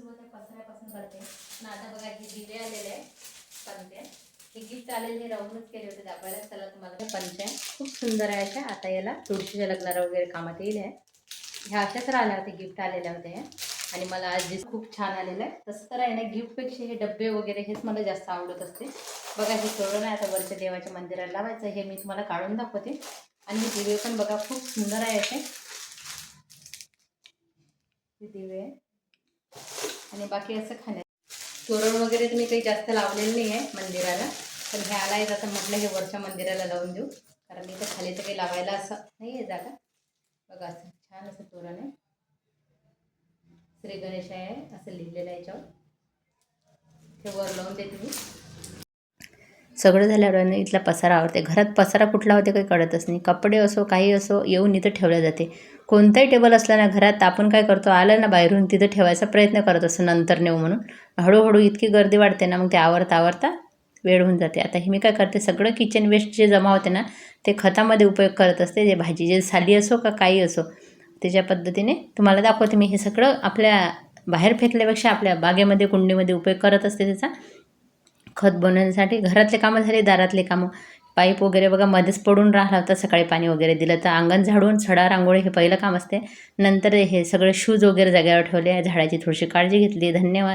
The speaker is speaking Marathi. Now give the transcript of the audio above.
पसऱ्यापासून करते. पण आता बघा हे दिवे आलेले आहे पंत्या हे गिफ्ट आलेले राहूनच केले होते दाखवायला. चला तुम्हाला हे आहे खूप सुंदर आहे अशा. आता याला तुळशीच्या लग्नाला वगैरे कामात येईल आहे ह्या अशाच राहिल्या होत्या गिफ्ट आलेल्या होत्या आणि मला आज जे खूप छान आलेलं आहे. तसं तर आहे ना गिफ्टपेक्षा हे डब्बे वगैरे हेच मला जास्त आवडत असते. बघा हे तोरण आहे आता वरच्या देवाच्या मंदिराला लावायचं हे मी तुम्हाला काढून दाखवते. आणि हे दिवे पण बघा खूप सुंदर आहे असे. दिवे. आहे. आणि बाकी असं खाण्या तोरण वगैरे तुम्ही काही जास्त लावलेलं नाही आहे मंदिराला. पण हे आला आहे आता म्हटलं हे वरच्या मंदिराला लावून देऊ. कारण इथं खाली तर काही लावायला असं नाही आहे जागा. बघा असं छान असं तोरण आहे. श्री गणेश आहे असं लिहिलेलं आहे याच्यावर. ते वर लावून देते मी. सगळं झाल्यावर इथला पसारा आवडते. घरात पसारा कुठला होते काही कळतच नाही. कपडे असो काही असो येऊन इथं ठेवल्या जाते. कोणताही टेबल असला ना घरात आपण काय करतो? आलं ना बाहेरून तिथं ठेवायचा प्रयत्न करत असतो. नंतर नेऊ म्हणून. हळूहळू इतकी गर्दी वाढते ना मग ते आवरता आवरता वेळ होऊन जाते. आता हे मी काय करते? सगळं किचन वेस्ट जे जमा होते ना ते खतामध्ये उपयोग करत असते. जे भाजी जे साली असो का काही असो त्याच्या पद्धतीने तुम्हाला दाखवते मी. हे सगळं आपल्या बाहेर फेकल्यापेक्षा आपल्या बागेमध्ये कुंडीमध्ये उपयोग करत असते त्याचा. खत बनवण्यासाठी घरातले कामं झाले दारातले कामं. पाईप वगैरे बघा मध्येच पडून राहिला होता सकाळी पाणी वगैरे दिलं तर अंगण झाडून सडा रांगोळी हे पहिलं काम असते. नंतर हे सगळे शूज वगैरे जागेवर ठेवले झाडाची थोडीशी काळजी घेतली धन्यवाद.